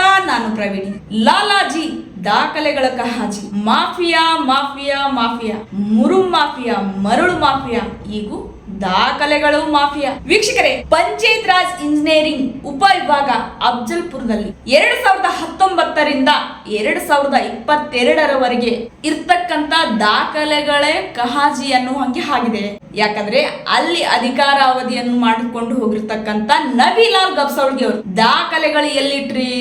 ನಾನು ಪ್ರವೀಣಿ. ಲಾಲಾಜಿ ದಾಖಲೆಗಳ ಕಹಾಜಿ ಮಾಫಿಯಾ ಮಾಫಿಯಾ ಮಾಫಿಯಾ. ಮುರು ಮಾಫಿಯಾ ಮರಳು ಮಾಫಿಯಾ. ಈಗೂ ದಾಖಲೆಗಳು ಮಾಫಿಯಾ. ವೀಕ್ಷಕರೇ, ಪಂಚಾಯತ್ ರಾಜ್ ಇಂಜಿನಿಯರಿಂಗ್ ಉಪವಿಭಾಗ ಅಫ್ಜಲ್ಪುರದಲ್ಲಿ ಎರಡ್ ಸಾವಿರದ ಹತ್ತೊಂಬತ್ತರಿಂದ ಎರಡ್ ಸಾವಿರದ ಇಪ್ಪತ್ತೆರಡರವರೆಗೆ ಇರ್ತಕ್ಕಂತ ದಾಖಲೆಗಳೇ ಕಹಾಜಿ ಅನ್ನುವ ಹಂಗೆ ಆಗಿದೆ. ಯಾಕಂದ್ರೆ ಅಲ್ಲಿ ಅಧಿಕಾರ ಅವಧಿಯನ್ನು ಮಾಡಿಕೊಂಡು ಹೋಗಿರ್ತಕ್ಕಂತ ನಬಿಲಾಲ್ ಗಬ್ಸೌಳ್ಗೆ ಅವರು. ದಾಖಲೆಗಳು ಎಲ್ಲಿಟ್ರಿ?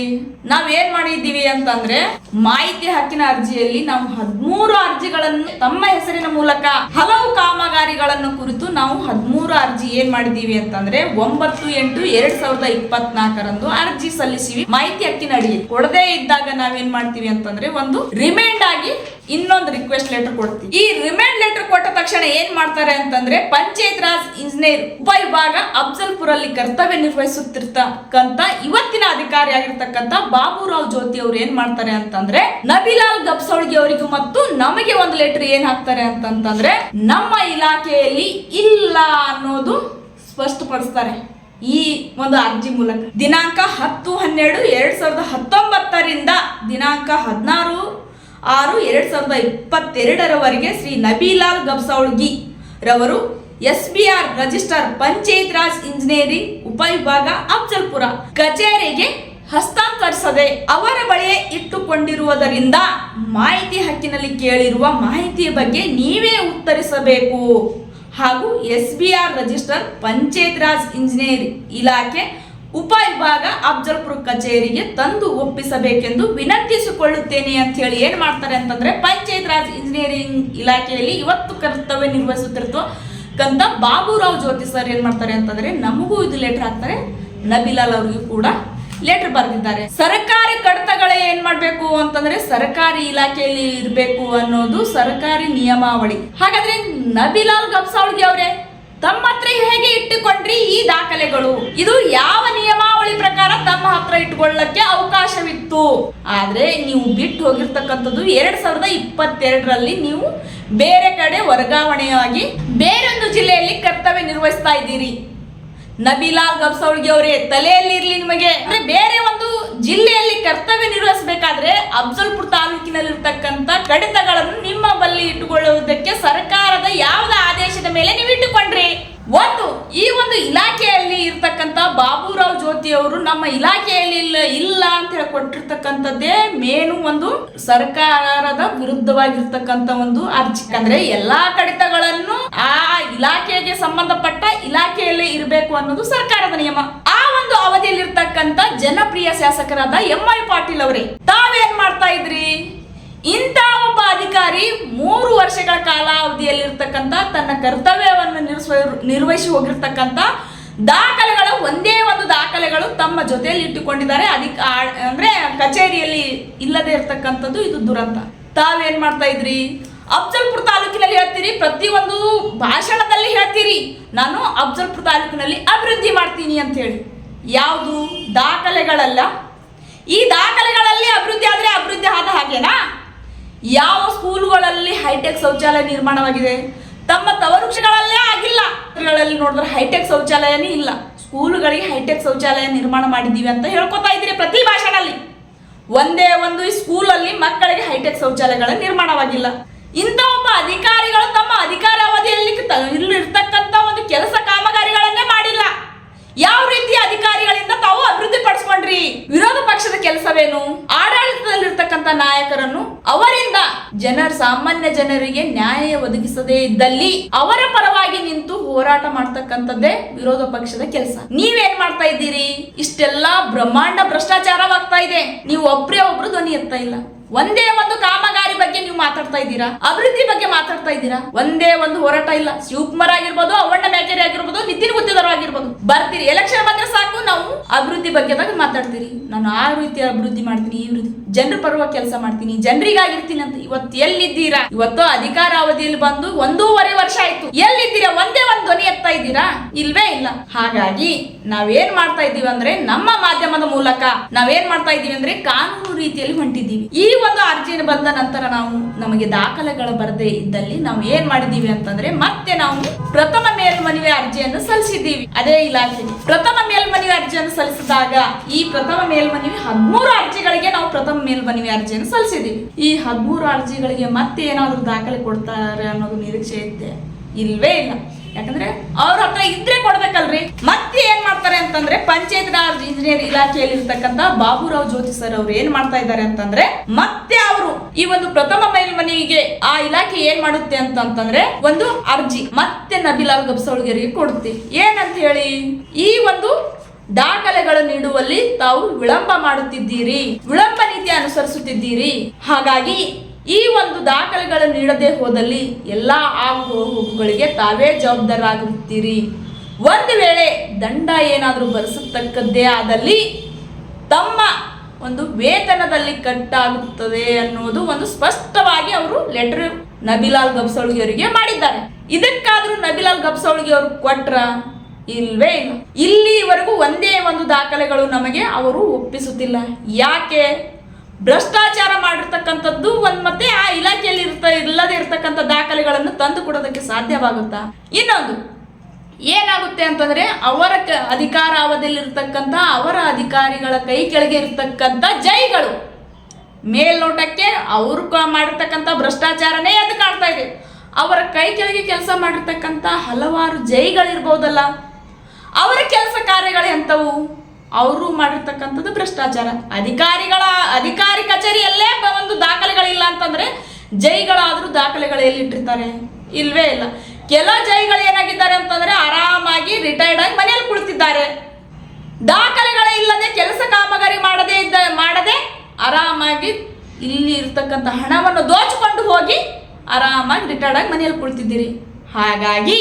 ನಾವ್ ಏನ್ ಮಾಡಿದ್ದೀವಿ ಅಂತಂದ್ರೆ ಮಾಹಿತಿ ಹಕ್ಕಿನ ಅರ್ಜಿಯಲ್ಲಿ ನಾವು ಹದಿಮೂರು ಅರ್ಜಿಗಳನ್ನು ತಮ್ಮ ಹೆಸರಿನ ಮೂಲಕ ಹಲವು ಕಾಮಗಾರಿಗಳನ್ನು ಕುರಿತು ನಾವು ಹದಿಮೂರು ಅರ್ಜಿ ಏನ್ ಮಾಡಿದೀವಿ ಅಂತಂದ್ರೆ ಒಂಬತ್ತು ಎಂಟು ಎರಡ್ ಸಾವಿರದ ಇಪ್ಪತ್ನಾಲ್ಕರಂದು ಅರ್ಜಿ ಸಲ್ಲಿಸಿವಿ ಮಾಹಿತಿ ಹಕ್ಕಿನ ಅಡಿಗೆ ಕೊಡದೇ ಇದ್ದಾಗ ನಾವೇನ್ ಮಾಡ್ತೀವಿ ಅಂತಂದ್ರೆ ಒಂದು ರಿಮೈಂಡ್ ಆಗಿ ಇನ್ನೊಂದು ರಿಕ್ವೆಸ್ಟ್ ಲೆಟರ್ ಕೊಡ್ತೀವಿ. ಈ ರಿಮೈಂಡ್ ಲೆಟರ್ ಕೊಟ್ಟ ತಕ್ಷಣ ಏನ್ ಮಾಡ್ತಾರೆ ಅಂತಂದ್ರೆ ಪಂಚಾಯತ್ ರಾಜ್ ಇಂಜಿನಿಯರ್ ಉಪವಿಭಾಗ ಅಫ್ಜಲ್ಪುರ್ ಅಲ್ಲಿ ಕರ್ತವ್ಯ ನಿರ್ವಹಿಸುತ್ತಿರ್ತಕ್ಕಂತ ಇವತ್ತಿನ ಅಧಿಕಾರಿ ಆಗಿರ್ತಕ್ಕಂತ ಬಾಬುರಾವ್ ಜ್ಯೋತಿ ಅವ್ರು ಏನ್ ಮಾಡ್ತಾರೆ ಅಂತಂದ್ರೆ, ನಬಿಲಾಲ್ ಗಬ್ಸೋಳ್ಗೆ ಅವರಿಗೂ ಮತ್ತು ನಮಗೆ ಒಂದು ಲೆಟರ್ ಏನ್ ಹಾಕ್ತಾರೆ ಅಂತಂತಂದ್ರೆ, ನಮ್ಮ ಇಲಾಖೆಯಲ್ಲಿ ಇಲ್ಲ ಅನ್ನೋದು ಸ್ಪಷ್ಟಪಡಿಸ್ತಾರೆ. ಈ ಒಂದು ಅರ್ಜಿ ಮೂಲಕ. ದಿನಾಂಕ ಹತ್ತು ಹನ್ನೆರಡು ಎರಡ್ ಸಾವಿರದ ಹತ್ತೊಂಬತ್ತರಿಂದ ದಿನಾಂಕ ಹದಿನಾರು ಆರು ಎರಡ್ ಸಾವಿರದ ಇಪ್ಪತ್ತೆರಡರವರೆಗೆ ಶ್ರೀ ನಬಿಲಾಲ್ ಗಬ್ಸೌಳ್ಗಿ ರವರು S B R register panchayat Raj engineering ಉಪವಿಭಾಗ ಅಫ್ಜಲ್ಪುರ ಕಚೇರಿಗೆ ಹಸ್ತಾಂತರಿಸದೆ ಅವರ ಬಳಿಯೇ ಇಟ್ಟುಕೊಂಡಿರುವುದರಿಂದ ಮಾಹಿತಿ ಹಕ್ಕಿನಲ್ಲಿ ಕೇಳಿರುವ ಮಾಹಿತಿಯ ಬಗ್ಗೆ ನೀವೇ ಉತ್ತರಿಸಬೇಕು. ಹಾಗೂ S B R register panchayat Raj engineer ಇಲಾಖೆ ಉಪವಿಭಾಗ ಅಫ್ಜಲ್ಪುರ ಕಚೇರಿಗೆ ತಂದು ಒಪ್ಪಿಸಬೇಕೆಂದು ವಿನಂತಿಸಿಕೊಳ್ಳುತ್ತೇನೆ ಅಂತ ಹೇಳಿ ಏನ್ ಮಾಡ್ತಾರೆ ಅಂತಂದ್ರೆ ಪಂಚಾಯತ್ ರಾಜ್ ಇಂಜಿನಿಯರಿಂಗ್ ಇಲಾಖೆಯಲ್ಲಿ ಇವತ್ತು ಕರ್ತವ್ಯ ನಿರ್ವಹಿಸುತ್ತಿರ್ತಕ್ಕಂಥ ಬಾಬುರಾವ್ ಜ್ಯೋತಿ ಸರ್ ಏನ್ ಮಾಡ್ತಾರೆ ಅಂತಂದ್ರೆ ನಮಗೂ ಇದು ಲೆಟರ್ ಹಾಕ್ತಾರೆ ನಬಿಲಾಲ್ ಅವ್ರಿಗೂ ಕೂಡ ಲೆಟರ್ ಬರೆದಿದ್ದಾರೆ. ಸರ್ಕಾರಿ ಕಡತಗಳೇ ಏನ್ ಮಾಡ್ಬೇಕು ಅಂತಂದ್ರೆ ಸರ್ಕಾರಿ ಇಲಾಖೆಯಲ್ಲಿ ಇರಬೇಕು ಅನ್ನೋದು ಸರ್ಕಾರಿ ನಿಯಮಾವಳಿ. ಹಾಗಾದ್ರೆ ನಬಿಲಾಲ್ ಗಬ್ಸಾಳ್ಗಿ ಅವರೇ ತಮ್ಮ ಹತ್ರ ಹೇಗೆ ಇಟ್ಟುಕೊಂಡ್ರಿ ಈ ದಾಖಲೆಗಳು? ಇದು ಯಾವ ನಿಯಮಾವಳಿ ಪ್ರಕಾರ ತಮ್ಮ ಹತ್ರ ಇಟ್ಕೊಳ್ಳಕ್ಕೆ ಅವಕಾಶವಿತ್ತು? ಆದ್ರೆ ನೀವು ಬಿಟ್ಟು ಹೋಗಿರ್ತಕ್ಕಂಥದ್ದು ಎರಡ್ ಸಾವಿರದ ಇಪ್ಪತ್ತೆರಡರಲ್ಲಿ ನೀವು ಬೇರೆ ಕಡೆ ವರ್ಗಾವಣೆಯಾಗಿ ಬೇರೊಂದು ಜಿಲ್ಲೆಯಲ್ಲಿ ಕರ್ತವ್ಯ ನಿರ್ವಹಿಸ್ತಾ ಇದ್ದೀರಿ. ನಬಿಲಾಲ್ ಗಬ್ಸೌಳ್ಗಿ ಅವರೇ, ತಲೆಯಲ್ಲಿ ಇರ್ಲಿ ನಿಮಗೆ. ಅಂದ್ರೆ ಬೇರೆ ಒಂದು ಜಿಲ್ಲೆಯಲ್ಲಿ ಕರ್ತವ್ಯ ನಿರ್ವಹಿಸಬೇಕಾದ್ರೆ ಅಫ್ಜಲ್ಪುರ್ ತಾಲೂಕಿನಲ್ಲಿರ್ತಕ್ಕಂಥ ಕಡಿತಗಳನ್ನು ನಿಮ್ಮ ಬಳಿ ಇಟ್ಟುಕೊಳ್ಳುವುದಕ್ಕೆ ಸರ್ಕಾರದ ಯಾವುದೇ ಆದೇಶದ ಮೇಲೆ ನೀವು ಇಟ್ಟುಕೊಂಡ್ರಿ? ಒಂದು, ಈ ಒಂದು ಇಲಾಖೆಯಲ್ಲಿ ಇರ್ತಕ್ಕಂಥ ಬಾಬುರಾವ್ ಜ್ಯೋತಿ ಅವರು ನಮ್ಮ ಇಲಾಖೆಯಲ್ಲಿ ಇಲ್ಲ ಇಲ್ಲ ಅಂತ ಹೇಳಿ ಕೊಟ್ಟಿರ್ತಕ್ಕಂಥದ್ದೇ ಮೇನು ಒಂದು ಸರ್ಕಾರದ ವಿರುದ್ಧವಾಗಿರ್ತಕ್ಕಂಥ ಒಂದು ಅರ್ಜಿ. ಅಂದ್ರೆ ಎಲ್ಲಾ ಕಡಿತಗಳನ್ನು ಆ ಇಲಾಖೆಗೆ ಸಂಬಂಧಪಟ್ಟ ಇಲಾಖೆಯಲ್ಲೇ ಇರಬೇಕು ಅನ್ನೋದು ಸರ್ಕಾರದ ನಿಯಮ. ಆ ಒಂದು ಅವಧಿಯಲ್ಲಿರ್ತಕ್ಕಂಥ ಜನಪ್ರಿಯ ಶಾಸಕರಾದ ಎಂ ಐ ಪಾಟೀಲ್ ಅವರೇ, ತಾವೇನ್ ಮಾಡ್ತಾ ಇದ್ರಿ? ಇಂಥ ಒಬ್ಬ ಅಧಿಕಾರಿ ಮೂರು ವರ್ಷಗಳ ಕಾಲಾವಧಿಯಲ್ಲಿರ್ತಕ್ಕಂಥ ತನ್ನ ಕರ್ತವ್ಯವನ್ನು ನಿರ್ವಹಿಸ ಹೋಗಿರ್ತಕ್ಕಂಥ ದಾಖಲೆಗಳ, ಒಂದೇ ಒಂದು ದಾಖಲೆಗಳು ತಮ್ಮ ಜೊತೆಯಲ್ಲಿ ಇಟ್ಟುಕೊಂಡಿದ್ದಾರೆ. ಅಧಿಕ ಅಂದ್ರೆ ಕಚೇರಿಯಲ್ಲಿ ಇಲ್ಲದೆ ಇರತಕ್ಕಂಥದ್ದು ಇದು ದುರಂತ. ತಾವೇನ್ ಮಾಡ್ತಾ ಇದ್ರಿ? ಅಫ್ಜಲ್ಪುರ ತಾಲೂಕಿನಲ್ಲಿ ಹೇಳ್ತೀರಿ, ಪ್ರತಿಯೊಂದು ಭಾಷಣದಲ್ಲಿ ಹೇಳ್ತೀರಿ. ನಾನು ಅಫ್ಜಲ್ಪುರ ತಾಲೂಕಿನಲ್ಲಿ ಅಭಿವೃದ್ಧಿ ಮಾಡ್ತೀನಿ ಅಂತ ಹೇಳಿ. ಯಾವುದು? ದಾಖಲೆಗಳಲ್ಲ. ಈ ದಾಖಲೆಗಳಲ್ಲಿ ಅಭಿವೃದ್ಧಿ ಆದ್ರೆ ಅಭಿವೃದ್ಧಿ ಆದ ಹಾಗೇನಾ? ಯಾವ ಸ್ಕೂಲ್ಗಳಲ್ಲಿ ಹೈಟೆಕ್ ಶೌಚಾಲಯ ನಿರ್ಮಾಣವಾಗಿದೆ? ತಮ್ಮ ತವರುಕ್ಷಗಳಲ್ಲೇ ಆಗಿಲ್ಲ. ನೋಡಿದ್ರೆ ಹೈಟೆಕ್ ಶೌಚಾಲಯನೇ ಇಲ್ಲ. ಸ್ಕೂಲ್ಗಳಿಗೆ ಹೈಟೆಕ್ ಶೌಚಾಲಯ ನಿರ್ಮಾಣ ಮಾಡಿದ್ದೀವಿ ಅಂತ ಹೇಳ್ಕೊತಾ ಇದ್ದೀರಿ ಪ್ರತಿ ಭಾಷಣದಲ್ಲಿ. ಒಂದೇ ಒಂದು ಸ್ಕೂಲಲ್ಲಿ ಮಕ್ಕಳಿಗೆ ಹೈಟೆಕ್ ಶೌಚಾಲಯಗಳ ನಿರ್ಮಾಣವಾಗಿಲ್ಲ. ಇಂಥ ಒಬ್ಬ ಅಧಿಕಾರಿಗಳು ತಮ್ಮ ಅಧಿಕಾರಾವಧಿಯಲ್ಲಿ ಇಲ್ಲಿರ್ತಕ್ಕಂಥ ಒಂದು ಕೆಲಸ ಕಾಮಗಾರಿಗಳನ್ನೇ ಯಾವ ರೀತಿಯ ಅಧಿಕಾರಿಗಳಿಂದ ತಾವು ಅಭಿವೃದ್ಧಿ ಪಡಿಸ್ಕೊಂಡ್ರಿ ವಿರೋಧ ಪಕ್ಷದ ಕೆಲಸವೇನು? ಆಡಳಿತದಲ್ಲಿರ್ತಕ್ಕಂಥ ನಾಯಕರನ್ನು ಅವರಿಂದ ಜನರ, ಸಾಮಾನ್ಯ ಜನರಿಗೆ ನ್ಯಾಯ ಒದಗಿಸದೇ ಇದ್ದಲ್ಲಿ ಅವರ ಪರವಾಗಿ ನಿಂತು ಹೋರಾಟ ಮಾಡ್ತಕ್ಕಂಥದ್ದೇ ವಿರೋಧ ಪಕ್ಷದ ಕೆಲಸ. ನೀವೇನ್ ಮಾಡ್ತಾ ಇದ್ದೀರಿ? ಇಷ್ಟೆಲ್ಲಾ ಬ್ರಹ್ಮಾಂಡ ಭ್ರಷ್ಟಾಚಾರವಾಗ್ತಾ ಇದೆ. ನೀವು ಒಬ್ರೇ ಒಬ್ರು ಧ್ವನಿ ಎತ್ತಾ ಇಲ್ಲ. ಒಂದೇ ಒಂದು ಕಾಮಗಾರಿ ಬಗ್ಗೆ ನೀವು ಮಾತಾಡ್ತಾ ಇದ್ದೀರಾ? ಅಭಿವೃದ್ಧಿ ಬಗ್ಗೆ ಮಾತಾಡ್ತಾ ಇದ್ದೀರಾ? ಒಂದೇ ಒಂದು ಹೋರಾಟ ಇಲ್ಲ. ಶಿವಕುಮಾರ್ ಆಗಿರ್ಬೋದು ಅವಣ್ಣ ಮೇಕೆರಿ ಆಗಿರ್ಬೋದು ನಿತಿನ್ ಗುತ್ತಿದವರು ಆಗಿರ್ಬೋದು ಬರ್ತೀರಿ. ಎಲೆಕ್ಷನ್ ಬಂದ್ರೆ ಸಾಕು ನಾವು ಅಭಿವೃದ್ಧಿ ಬಗ್ಗೆ ಮಾತಾಡ್ತೀರಿ. ನಾನು ಆ ರೀತಿ ಅಭಿವೃದ್ಧಿ ಮಾಡ್ತೀನಿ, ಈ ಜನರ ಪರವಾಗಿ ಕೆಲಸ ಮಾಡ್ತೀನಿ, ಜನರಿಗಾಗಿರ್ತೀನಿ ಅಂತ ಇವತ್ತು ಎಲ್ಲಿದ್ದೀರಾ? ಇವತ್ತು ಅಧಿಕಾರ ಅವಧಿಯಲ್ಲಿ ಬಂದು ಒಂದೂವರೆ ವರ್ಷ ಆಯ್ತು. ಎಲ್ಲಿದ್ದೀರಾ? ಒಂದೇ ಒಂದು ಧ್ವನಿ ಎತ್ತಾ ಇದ್ದೀರಾ? ಇಲ್ವೇ ಇಲ್ಲ. ಹಾಗಾಗಿ ನಾವೇನ್ ಮಾಡ್ತಾ ಇದ್ದೀವಿ ಅಂದ್ರೆ ನಮ್ಮ ಮಾಧ್ಯಮದ ಮೂಲಕ ನಾವೇನ್ ಮಾಡ್ತಾ ಇದ್ದೀವಿ ಅಂದ್ರೆ ಕಾನೂನು ರೀತಿಯಲ್ಲಿ ಹೊಂಟಿದ್ದೀವಿ. ಈ ಒಂದು ಅರ್ಜಿಯನ್ನು ಬಂದ ನಂತರ ನಾವು ನಮಗೆ ದಾಖಲೆಗಳು ಬರದೇ ಇದ್ದಲ್ಲಿ ನಾವು ಏನ್ ಮಾಡಿದೀವಿ ಅಂತಂದ್ರೆ ಮತ್ತೆ ನಾವು ಪ್ರಥಮ ಮೇಲ್ಮನವಿ ಅರ್ಜಿಯನ್ನು ಸಲ್ಲಿಸಿದ್ದೀವಿ. ಅದೇ ಇಲಾಖೆ. ಪ್ರಥಮ ಮೇಲ್ಮನವಿ ಅರ್ಜಿಯನ್ನು ಸಲ್ಲಿಸಿದಾಗ ಈ ಪ್ರಥಮ ಮೇಲ್ಮನವಿ ಹದಿಮೂರು ಅರ್ಜಿಗಳಿಗೆ ನಾವು ಪ್ರಥಮ ಮೇಲ್ಮನವಿ ಅರ್ಜಿಯನ್ನು ಸಲ್ಲಿಸಿದ್ದೀವಿ ಈ ಹದಿಮೂರು ಅರ್ಜಿಗಳಿಗೆ ಮತ್ತೆ ಏನಾದರೂ ದಾಖಲೆ ಕೊಡ್ತಾರೆ ಅನ್ನೋದು ನಿರೀಕ್ಷೆ ಇದೆ ಇಲ್ವೇ ಇಲ್ಲ. ಯಾಕಂದ್ರೆ ಅವ್ರ ಹತ್ರ ಇದ್ರೆ ಕೊಡ್ಬೇಕಲ್ರಿ. ಮತ್ತೆ ಏನ್ ಮಾಡ್ತಾರೆ ಅಂತಂದ್ರೆ ಪಂಚಾಯತ್ ರಾಜ್ ಇಂಜಿನಿಯರ್ ಇಲಾಖೆಯಲ್ಲಿ ಇರ್ತಕ್ಕಂತ ಬಾಬುರಾವ್ ಜ್ಯೋತಿ ಸರ್ ಅವ್ರು ಏನ್ ಮಾಡ್ತಾ ಇದ್ದಾರೆ ಅಂತಂದ್ರೆ ಮತ್ತೆ ಅವರು ಈ ಒಂದು ಪ್ರಥಮ ಮೇಲ್ಮನವಿಗೆ ಆ ಇಲಾಖೆ ಏನ್ ಮಾಡುತ್ತೆ ಅಂತಂತಂದ್ರೆ ಒಂದು ಅರ್ಜಿ ಮತ್ತೆ ನಬಿಲಾಲ್ ಗಬ್ಸೋಳ್ಗೆರಿಗೆ ಕೊಡುತ್ತೆ ಏನಂತ ಹೇಳಿ? ಈ ಒಂದು ದಾಖಲೆಗಳು ನೀಡುವಲ್ಲಿ ತಾವು ವಿಳಂಬ ಮಾಡುತ್ತಿದ್ದೀರಿ, ವಿಳಂಬ ನೀತಿ ಅನುಸರಿಸುತ್ತಿದ್ದೀರಿ. ಹಾಗಾಗಿ ಈ ಒಂದು ದಾಖಲೆಗಳು ನೀಡದೆ ಹೋದಲ್ಲಿ ಎಲ್ಲಾ ಆ ತಾವೇ ಜವಾಬ್ದಾರರಾಗುತ್ತೀರಿ ಒಂದು ವೇಳೆ ದಂಡ ಏನಾದರೂ ಬರೆಸತಕ್ಕದ್ದೇ ಆದಲ್ಲಿ ತಮ್ಮ ಒಂದು ವೇತನದಲ್ಲಿ ಕಟ್ಟಾಗುತ್ತದೆ ಅನ್ನೋದು ಒಂದು ಸ್ಪಷ್ಟವಾಗಿ ಅವರು ಲೆಟರ್ ನಬಿಲಾಲ್ ಗಬ್ಸೋಳ್ಗಿ ಅವರಿಗೆ ಮಾಡಿದ್ದಾರೆ. ಇದಕ್ಕಾದ್ರೂ ನಬಿಲಾಲ್ ಗಬ್ಸೋಳ್ಗಿ ಅವರು ಕೊಟ್ರ? ಇಲ್ವೇ ಇಲ್ಲ. ಇಲ್ಲಿವರೆಗೂ ಒಂದೇ ಒಂದು ದಾಖಲೆಗಳು ನಮಗೆ ಅವರು ಒಪ್ಪಿಸುತ್ತಿಲ್ಲ. ಯಾಕೆ? ಭ್ರಷ್ಟಾಚಾರ ಮಾಡಿರ್ತಕ್ಕಂಥದ್ದು ಒಂದ್ ಮತ್ತೆ ಆ ಇಲಾಖೆಯಲ್ಲಿ ಇರ್ತ ಇಲ್ಲದೆ ಇರ್ತಕ್ಕಂಥ ದಾಖಲೆಗಳನ್ನು ತಂದು ಕೊಡೋದಕ್ಕೆ ಸಾಧ್ಯವಾಗುತ್ತಾ? ಇನ್ನೊಂದು, ಏನಾಗುತ್ತೆ ಅಂತಂದ್ರೆ ಅವರ ಕ- ಅಧಿಕಾರ ಅವಧಿಯಲ್ಲಿರ್ತಕ್ಕಂಥ ಅವರ ಅಧಿಕಾರಿಗಳ ಕೈ ಕೆಳಗೆ ಇರ್ತಕ್ಕಂಥ ಜೈಗಳು ಮೇಲ್ನೋಟಕ್ಕೆ ಅವರು ಮಾಡಿರ್ತಕ್ಕಂಥ ಭ್ರಷ್ಟಾಚಾರನೇ ಅದು ಕಾಣ್ತಾ ಇದೆ. ಅವರ ಕೈ ಕೆಳಗೆ ಕೆಲಸ ಮಾಡಿರ್ತಕ್ಕಂಥ ಹಲವಾರು ಜೈಗಳಿರ್ಬೋದಲ್ಲ. ಅವರ ಕೆಲಸ ಕಾರ್ಯಗಳು ಎಂಥವು ಅವರು ಮಾಡಿರ್ತಕ್ಕಂಥದ್ದು ಭ್ರಷ್ಟಾಚಾರ. ಅಧಿಕಾರಿಗಳ, ಅಧಿಕಾರಿ ಕಚೇರಿಯಲ್ಲೇ ಒಂದು ದಾಖಲೆಗಳಿಲ್ಲ ಅಂತಂದ್ರೆ ಜೈಗಳಾದರೂ ದಾಖಲೆಗಳು ಎಲ್ಲಿಟ್ಟಿರ್ತಾರೆ? ಇಲ್ವೇ ಇಲ್ಲ. ಕೆಲ ಜೈಗಳು ಏನಾಗಿದ್ದಾರೆ ಅಂತಂದ್ರೆ ಆರಾಮಾಗಿ ರಿಟೈರ್ಡ್ ಆಗಿ ಮನೆಯಲ್ಲಿ ಕುಳಿತಿದ್ದಾರೆ. ದಾಖಲೆಗಳೇ ಇಲ್ಲದೆ ಕೆಲಸ ಕಾಮಗಾರಿ ಮಾಡದೇ ಇದ್ದ, ಮಾಡದೆ ಆರಾಮಾಗಿ ಇಲ್ಲಿ ಇರ್ತಕ್ಕಂಥ ಹಣವನ್ನು ದೋಚಿಕೊಂಡು ಹೋಗಿ ಆರಾಮಾಗಿ ರಿಟೈರ್ಡ್ ಆಗಿ ಮನೆಯಲ್ಲಿ ಕುಳಿತಿದ್ದೀರಿ. ಹಾಗಾಗಿ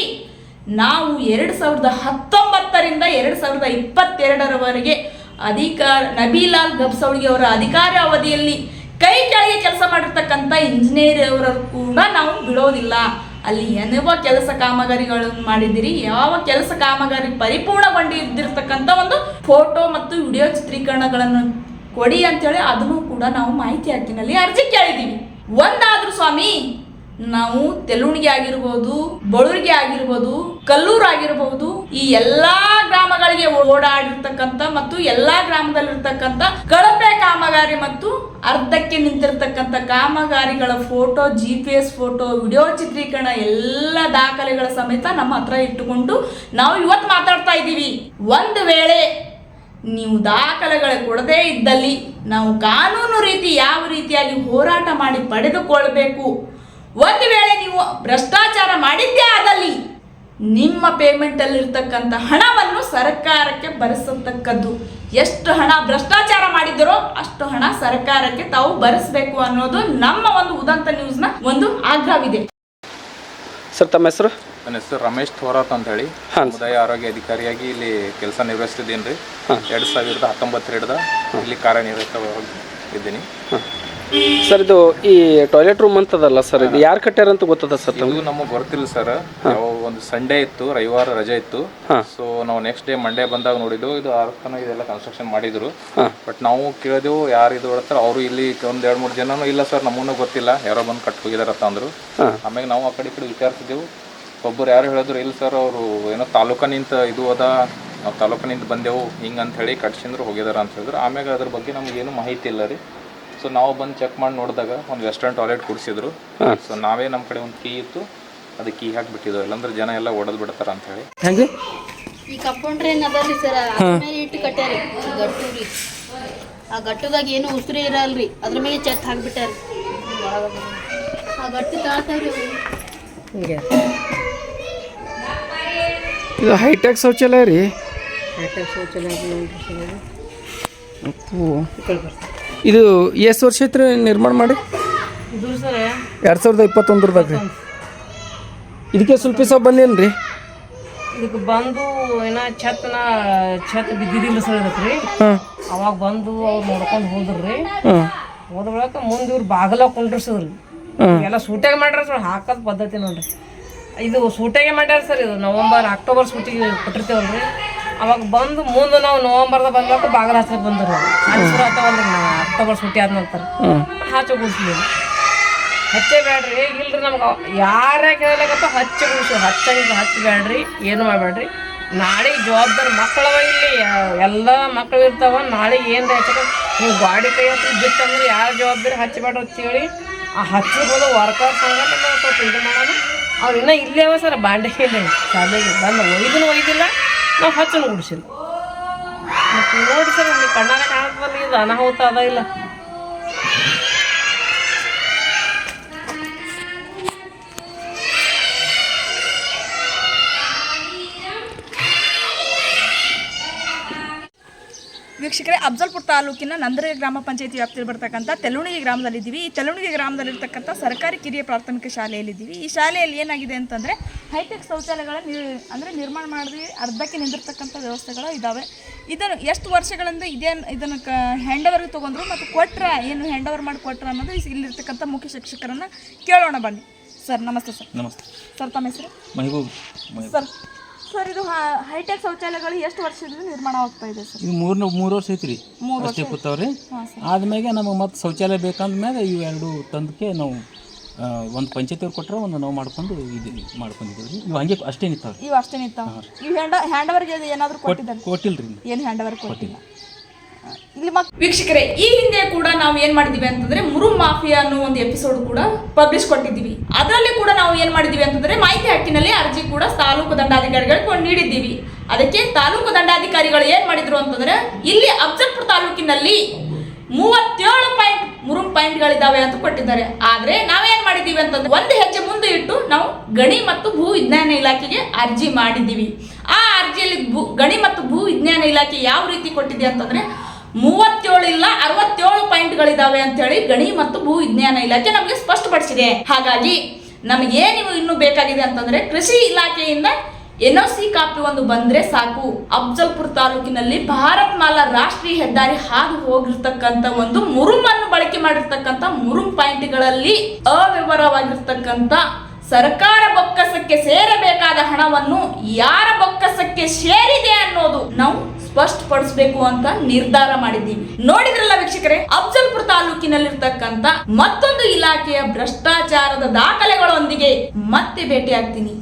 ನಾವು ಎರಡು ಸಾವಿರದ ಹತ್ತೊಂಬತ್ತರಿಂದ ಎರಡು ಸಾವಿರದ ಇಪ್ಪತ್ತೆರಡರವರೆಗೆ ಅಧಿಕಾರ ನಬೀಲಾಲ್ ಗಬ್ಸೌಳಿಗೆ ಅವರ ಅಧಿಕಾರ ಅವಧಿಯಲ್ಲಿ ಕೈ ಕೆಳಗೆ ಕೆಲಸ ಮಾಡಿರ್ತಕ್ಕಂಥ ಇಂಜಿನಿಯರ್ ಅವರ ಕೂಡ ನಾವು ಬಿಡೋದಿಲ್ಲ. ಅಲ್ಲಿ ಏನೋ ಕೆಲಸ ಕಾಮಗಾರಿಗಳನ್ನು ಮಾಡಿದಿರಿ ಯಾವ ಕೆಲಸ ಕಾಮಗಾರಿ ಪರಿಪೂರ್ಣಗೊಂಡಿದ್ದಿರ್ತಕ್ಕಂಥ ಒಂದು ಫೋಟೋ ಮತ್ತು ವಿಡಿಯೋ ಚಿತ್ರೀಕರಣಗಳನ್ನು ಕೊಡಿ ಅಂತೇಳಿ ಅದನ್ನು ಕೂಡ ನಾವು ಮಾಹಿತಿ ಹಕ್ಕಿನಲ್ಲಿ ಅರ್ಜಿ ಕೇಳಿದ್ದೀವಿ. ಒಂದಾದ್ರೂ ಸ್ವಾಮಿ ನಾವು ತೆಲುಣಿಗೆ ಆಗಿರ್ಬೋದು, ಬಳುರಿಗೆ ಆಗಿರ್ಬೋದು, ಕಲ್ಲೂರು ಆಗಿರ್ಬೋದು, ಈ ಎಲ್ಲಾ ಗ್ರಾಮಗಳಿಗೆ ಓಡಾಡಿರ್ತಕ್ಕಂಥ ಮತ್ತು ಎಲ್ಲಾ ಗ್ರಾಮದಲ್ಲಿರ್ತಕ್ಕಂಥ ಕಳಪೆ ಕಾಮಗಾರಿ ಮತ್ತು ಅರ್ಧಕ್ಕೆ ನಿಂತಿರ್ತಕ್ಕಂಥ ಕಾಮಗಾರಿಗಳ photo G P S photo, video ಚಿತ್ರೀಕರಣ, ಎಲ್ಲ ದಾಖಲೆಗಳ ಸಮೇತ ನಮ್ಮ ಹತ್ರ ಇಟ್ಟುಕೊಂಡು ನಾವು ಇವತ್ತು ಮಾತಾಡ್ತಾ ಇದ್ದೀವಿ. ಒಂದು ವೇಳೆ ನೀವು ದಾಖಲೆಗಳ ಕೊಡದೇ ಇದ್ದಲ್ಲಿ ನಾವು ಕಾನೂನು ರೀತಿ ಯಾವ ರೀತಿಯಾಗಿ ಹೋರಾಟ ಮಾಡಿ ಪಡೆದುಕೊಳ್ಬೇಕು? ಒಂದು ವೇಳೆ ನೀವು ಭ್ರಷ್ಟಾಚಾರ ಮಾಡಿದ್ದೇ ಆದಲ್ಲಿ ನಿಮ್ಮ ಪೇಮೆಂಟಲ್ಲಿರ್ತಕ್ಕಂಥ ಹಣವನ್ನು ಸರ್ಕಾರಕ್ಕೆ ಬರೆಸತಕ್ಕದ್ದು. ಎಷ್ಟು ಹಣ ಭ್ರಷ್ಟಾಚಾರ ಮಾಡಿದರೋ ಅಷ್ಟು ಹಣ ಸರ್ಕಾರಕ್ಕೆ ತಾವು ಭರಿಸಬೇಕು ಅನ್ನೋದು ನಮ್ಮ ಒಂದು ಉದಂತ ನ್ಯೂಸ್ನ ಒಂದು ಆಗ್ರಹವಿದೆ. ಸರ್ ತಮ್ಮ ಹೆಸರು? ನನ್ನ ಹೆಸರು ರಮೇಶ್ ಥೋರಾತ್ ಅಂತ ಹೇಳಿ. ಸಮುದಾಯ ಆರೋಗ್ಯ ಅಧಿಕಾರಿಯಾಗಿ ಇಲ್ಲಿ ಕೆಲಸ ನಿರ್ವಹಿಸ್ತಿದ್ದೀನಿ ರೀ. ಎರಡು ಸಾವಿರದ ಹತ್ತೊಂಬತ್ತರ ಹಿಡ್ದ ಇಲ್ಲಿ ಕಾರ್ಯನಿರ್ವಹಿಸ್ತಾ ಇದ್ದೀನಿ ಸರ್ ಇದು ಈ ಟಾಯ್ಲೆಟ್ ರೂಮ್ ಅಂತದಲ್ಲ ಸರ್ ಇದು ಯಾರು ಕಟ್ಟ್ಯಾರ ಅಂತ ಗೊತ್ತದ ಸರ್ ಇದು ನಮಗೆ ಗೊತ್ತಿಲ್ಲ ಸರ್. ಯಾವ ಒಂದು ಸಂಡೇ ಇತ್ತು ರವಿವಾರ ರಜೆ ಇತ್ತು. ಸೊ ನಾವು ನೆಕ್ಸ್ಟ್ ಡೇ ಮಂಡೇ ಬಂದಾಗ ನೋಡಿದ್ವಿ ಇದು ಆರ್ಕನ ಇದೆಲ್ಲ ಕನ್ಸ್ಟ್ರಕ್ಷನ್ ಮಾಡಿದ್ರು. ಬಟ್ ನಾವು ಕೇಳಿದೆವು ಯಾರು ಇದು ಹೇಳ್ತಾರೆ ಅವರು ಇಲ್ಲಿ ಒಂದು ಎರಡು ಮೂರು ಜನನು ಇಲ್ಲ ಸರ್ ನಮಗೂ ಗೊತ್ತಿಲ್ಲ. ಯಾರೋ ಬಂದು ಕಟ್ ಹೋಗಿದಾರ ಅಂದ್ರು. ಆಮೇಲೆ ನಾವು ಆ ಕಡೆ ಈ ಕಡೆ ವಿಚಾರಿಸಿದೆವು. ಒಬ್ಬರು ಯಾರು ಹೇಳಿದ್ರು ಇಲ್ಲ ಸರ್ ಅವರು ಏನೋ ತಾಲೂಕನಿಂದ ಇದು ಅದ ನಾವು ತಾಲೂಕನಿಂದ ಬಂದೆವು ಹಿಂಗೆ ಅಂತ ಹೇಳಿ ಕಟ್ಸಿಂದ್ರು ಹೋಗಿದಾರ ಅಂತ ಹೇಳಿದ್ರು. ಆಮ್ಯಾಗ ಅದ್ರ ಬಗ್ಗೆ ನಮ್ಗೆ ಏನು ಮಾಹಿತಿ ಇಲ್ಲ ರೀ. ಸೊ ನಾವು ಬಂದು ಚೆಕ್ ಮಾಡಿ ನೋಡಿದಾಗ ಒಂದು ವೆಸ್ಟರ್ನ್ ಟಾಯ್ಲೆಟ್ ಕೊಡಿಸಿದ್ರು. ಸೊ ನಾವೇ ನಮ್ಮ ಕಡೆ ಒಂದು ಕೀ ಇತ್ತು. ಅದು ಕೀ ಹಾಕಿಬಿಟ್ಟಿದ್ವು ಇಲ್ಲಾಂದ್ರೆ ಜನ ಎಲ್ಲ ಓಡದ್ ಬಿಡ್ತಾರ ಅಂತ ಹೇಳಿ. ಹೆಂಗೆ? ಈ ಕಂಪೌಂಡ್ರ್ ಏನ್ ಅದಲ್ರಿ ಸರ್ ಮೇಲೆ ಇಟ್ಟು ಕಟ್ಟ್ಯಾರಿ. ಗಟ್ಟು ರೀ ಆ ಗಟ್ಟುದಾಗ ಏನು ಉಸಿರಿ ಇರಲ್ರಿ. ಅದ್ರ ಮೇಲೆ ಚೆತ್ ಹಾಕ್ಬಿಟ್ಟಾರಿ. ಆ ಗಟ್ಟು ತಾಳ್ತಾವ್ರಿ ಅವು. ಇದು ಹೈಟೆಕ್ ಶೌಚಾಲಯ ರೀ? ಅಪ್ಪು. ಇದು ಎಷ್ಟು ವರ್ಷ ಐತ್ರಿ ನಿರ್ಮಾಣ ಮಾಡಿ? ಎರಡು ಸಾವಿರದ ಇಪ್ಪತ್ತೊಂದರದಾಗ ರೀ ಇದಕ್ಕೆ ಸ್ವಲ್ಪ ಸಹ ಬಂದೇನು ರೀ ಇದಕ್ಕೆ ಬಂದು ಏನ ಛತ್ನ ಛತ್ ಬಿದ್ದಿದ್ದಿಲ್ಲ ಸರ್ ಇದಕ್ಕೆ ರೀ. ಅವಾಗ ಬಂದು ಅವ್ರು ನೋಡ್ಕೊಂಡು ಹೋದ್ರಿ ರೀ ಹೋದ ಬಳಿಕ ಮುಂದೆ ಇವ್ರು ಬಾಗಲ ಕುಂಡ್ರಸದ್ರಿ. ಎಲ್ಲ ಸೂಟ್ಯಾಗ ಮಾಡ್ಯಾರ ಸರ್ ಹಾಕೋದ್ ಪದ್ಧತಿ ನೋಡ್ರಿ. ಇದು ಸೂಟ್ಯಾಗೆ ಮಾಡ್ಯಾರ ಸರ್ ಇದು ನವಂಬರ್ ಅಕ್ಟೋಬರ್ ಸೂಟಿಗೆ ಕೊಟ್ಟಿರ್ತೇವಲ್ರಿ. ಅವಾಗ ಬಂದು ಮುಂದೆ ನಾವು ನವಂಬರ್ದಾಗ ಬಂದಾಗ ಬಾಗಲ ಹಚ್ಚಕ್ಕೆ ಬಂದರು. ಶುರು ಆಗ್ತಾವಲ್ರಿ ನಾವು. ಅಕ್ಟೋಬರ್ ಸುಟ್ಟಿ ಆದ ನಂತರ. ಹಚ್ಚ ಗುಡಿಸ್ಲಿ ಹಚ್ಚೇ ಬೇಡ್ರಿ ಇಲ್ರಿ ನಮ್ಗೆ. ಯಾರೇ ಹಚ್ಚು ಹಚ್ಚಿ ಗುಡಿಸಿ ಹಚ್ಚಂಗ ಬೇಡ್ರಿ ಏನು ಮಾಡಬೇಡ್ರಿ. ನಾಳೆಗೆ ಜವಾಬ್ದಾರಿ ಮಕ್ಕಳವ ಇಲ್ಲಿ. ಎಲ್ಲ ಮಕ್ಕಳು ಇರ್ತಾವ ನಾಳೆಗೆ ಏನು ಹೆಚ್ಚಕ? ನೀವು ಗಾಡಿ ಕೈ ಹತ್ರ ಬಿತ್ತಂದ್ರೆ ಯಾರ ಜವಾಬ್ದಾರಿ ಹಚ್ಚಬೇಡ್ರಿ ಅಂತೇಳಿ ಆ ಹಚ್ಚಿರ್ಬೋದು ವರ್ಕರ್ಸ್ ಸ್ವಲ್ಪ ಇದು ಮಾಡೋಣ. ಅವ್ರು ಇನ್ನೂ ಇಲ್ಲೇ ಅವ ಸರ್ ಇಲ್ಲ ಶಾಲೆಗೆ ಬಂದು ಒಯ್ದನು ಒಯ್ದಿಲ್ಲ ನಾವು ಹಚ್ಚನು ಗುಡಿಸಿಲ್ಲ. ಮತ್ತು ನೋಡಿ ಸರ್ ಕಣ್ಣಾರ ಕಾಣತ್ತಲ್ಲ ಇದು ಅನಾಹುತ ಅದ ಇಲ್ಲ? ವೀಕ್ಷಕರೇ ಅಫ್ಜಲ್ಪುರ ತಾಲೂಕಿನ ನಂದರ ಗ್ರಾಮ ಪಂಚಾಯತಿ ವ್ಯಾಪ್ತಿಯಲ್ಲಿ ಬರ್ತಕ್ಕಂಥ ತೆಲುಣಿಗೆ ಗ್ರಾಮದಲ್ಲಿದ್ದೀವಿ. ಈ ತೆಲುಣಿಗೆ ಗ್ರಾಮದಲ್ಲಿರ್ತಕ್ಕಂಥ ಸರ್ಕಾರಿ ಕಿರಿಯ ಪ್ರಾಥಮಿಕ ಶಾಲೆಯಲ್ಲಿದ್ದೀವಿ. ಈ ಶಾಲೆಯಲ್ಲಿ ಏನಾಗಿದೆ ಅಂತಂದರೆ ಹೈಟೆಕ್ ಶೌಚಾಲಯಗಳ ನಿರ್ ಅಂದರೆ ನಿರ್ಮಾಣ ಮಾಡಿ ಅರ್ಧಕ್ಕೆ ನಿಂದಿರ್ತಕ್ಕಂಥ ವ್ಯವಸ್ಥೆಗಳು ಇದ್ದಾವೆ ಇದನ್ನು ಎಷ್ಟು ವರ್ಷಗಳಿಂದ ಇದೇ ಇದನ್ನು ಕ ಹ್ಯಾಂಡ್ ಓವರ್ಗೆ ತೊಗೊಂಡ್ರು ಮತ್ತು ಕೊಟ್ರ ಏನು ಹ್ಯಾಂಡ್ ಓವರ್ ಮಾಡಿ ಕೊಟ್ರ ಅನ್ನೋದು ಇಲ್ಲಿರ್ತಕ್ಕಂಥ ಮುಖ್ಯ ಶಿಕ್ಷಕರನ್ನು ಕೇಳೋಣ ಬನ್ನಿ. ಸರ್ ನಮಸ್ತೆ ಸರ್. ನಮಸ್ತೆ. ಸರ್ ತಮ್ಮ ಹೆಸರು? ಮಹಬೂಬ್. ಸರ್ ಸರ್ ಇದು ಹೈಟೆಕ್ ಶೌಚಾಲಯಗಳು ಎಷ್ಟು ವರ್ಷದಿಂದ ನಿರ್ಮಾಣ ಆಗ್ತಾ ಇದೆ ಸರ್? ಇದು ಮೂರು ಮೂರು ವರ್ಷ ಐತ್ರಿ. ಅಷ್ಟೇ ಕೂತಾವ್ರಿ. ಆದ್ಮೇಲೆ ನಮಗೆ ಮತ್ತೆ ಶೌಚಾಲಯ ಬೇಕಂದ್ಮೇಲೆ ಇವು ಇವೆರಡು ತಂದಕ್ಕೆ ನಾವು ಒಂದು ಪಂಚಾಯತಿಯವ್ರು ಕೊಟ್ಟರೆ ಒಂದು ನಾವು ಮಾಡ್ಕೊಂಡು ಇದು ಮಾಡ್ಕೊಂಡಿದ್ದೀವಿ ಇವು ಹಂಗೆ ಅಷ್ಟೇ ನಿಂತಾವ್ರಿ. ಇವು ಅಷ್ಟೇ ನಿಂತಾವ. ಇವು ಹ್ಯಾಂಡ್ ಹ್ಯಾಂಡ್ ಓವರ್ಗೆ ಏನಾದರೂ ಕೊಟ್ಟಿದ್ದಾರೆ? ರೀ ಏನು ಹ್ಯಾಂಡ್ ಓವರ್ ಕೊಟ್ಟಿಲ್ಲ. ಇಲ್ಲಿ ವೀಕ್ಷಕರೇ, ಈ ಹಿಂದೆ ಕೂಡ ನಾವು ಏನ್ ಮಾಡಿದೀವಿ ಅಂತಂದ್ರೆ ಮುರು ಮಾಫಿಯಾ ಅನ್ನೋ ಒಂದು ಎಪಿಸೋಡ್ ಕೂಡ ಪಬ್ಲಿಷ್ ಕೊಟ್ಟಿದ್ದೀವಿ. ಅದರಲ್ಲಿ ಕೂಡ ನಾವು ಏನ್ ಮಾಡಿದೀವಿ ಅಂತಂದ್ರೆ ಮಾಹಿತಿ ಹಕ್ಕಿನಲ್ಲಿ ಅರ್ಜಿ ಕೂಡ ತಾಲೂಕು ದಂಡಾಧಿಕಾರಿಗಳಿಗೆ ನೀಡಿದ್ದೀವಿ. ಅದಕ್ಕೆ ತಾಲೂಕು ದಂಡಾಧಿಕಾರಿಗಳು ಏನ್ ಮಾಡಿದ್ರು ಅಂತಂದ್ರೆ ಇಲ್ಲಿ ಅಫ್ಜಲ್ಪುರ ತಾಲೂಕಿನಲ್ಲಿ ಮೂವತ್ತೇಳು ಪಾಯಿಂಟ್ ಮೂರು ಪಾಯಿಂಟ್ಗಳಿದ್ದಾವೆ ಅಂತ ಕೊಟ್ಟಿದ್ದಾರೆ. ಆದ್ರೆ ನಾವೇನ್ ಮಾಡಿದ್ದೀವಿ ಅಂತಂದ್ರೆ ಒಂದು ಹೆಜ್ಜೆ ಮುಂದೆ ಇಟ್ಟು ನಾವು ಗಣಿ ಮತ್ತು ಭೂ ವಿಜ್ಞಾನ ಇಲಾಖೆಗೆ ಅರ್ಜಿ ಮಾಡಿದ್ದೀವಿ. ಆ ಅರ್ಜಿಯಲ್ಲಿ ಗಣಿ ಮತ್ತು ಭೂ ವಿಜ್ಞಾನ ಇಲಾಖೆ ಯಾವ ರೀತಿ ಕೊಟ್ಟಿದೆ ಅಂತಂದ್ರೆ ಮೂವತ್ತೇಳು ಇಲ್ಲ, ಅರವತ್ತೇಳು ಪಾಯಿಂಟ್ಗಳಿದ್ದಾವೆ ಅಂತ ಹೇಳಿ ಗಣಿ ಮತ್ತು ಭೂ ವಿಜ್ಞಾನ ಇಲಾಖೆ ನಮಗೆ ಸ್ಪಷ್ಟಪಡಿಸಿದೆ. ಹಾಗಾಗಿ ನಮಗೇನು ಇನ್ನು ಬೇಕಾಗಿದೆ ಅಂತಂದ್ರೆ ಕೃಷಿ ಇಲಾಖೆಯಿಂದ ಎನ್ ಸಿ ಕಾಪಿ ಒಂದು ಬಂದ್ರೆ ಸಾಕು. ಅಫ್ಜಲ್ಪುರ ತಾಲೂಕಿನಲ್ಲಿ ಭಾರತ್ ಮಾಲಾ ರಾಷ್ಟ್ರೀಯ ಹೆದ್ದಾರಿ ಹಾದು ಹೋಗಿರ್ತಕ್ಕಂಥ ಒಂದು ಮುರುಮನ್ನು ಬಳಕೆ ಮಾಡಿರ್ತಕ್ಕಂಥ ಮುರುಮ್ ಪಾಯಿಂಟ್ಗಳಲ್ಲಿ ಅವಿವರವಾಗಿರ್ತಕ್ಕಂಥ ಸರ್ಕಾರ ಬೊಕ್ಕಸಕ್ಕೆ ಸೇರಬೇಕಾದ ಹಣವನ್ನು ಯಾರ ಬೊಕ್ಕಸಕ್ಕೆ ಸೇರಿದೆ ಅನ್ನೋದು ನಾವು ಸ್ಪಷ್ಟಪಡಿಸಬೇಕು ಅಂತ ನಿರ್ಧಾರ ಮಾಡಿದ್ದೀವಿ. ನೋಡಿದ್ರಲ್ಲ ವೀಕ್ಷಕರೇ, ಅಫ್ಜಲ್ಪುರ ತಾಲೂಕಿನಲ್ಲಿರ್ತಕ್ಕಂಥ ಮತ್ತೊಂದು ಇಲಾಖೆಯ ಭ್ರಷ್ಟಾಚಾರದ ದಾಖಲೆಗಳೊಂದಿಗೆ ಮತ್ತೆ ಭೇಟಿ ಆಗ್ತೀನಿ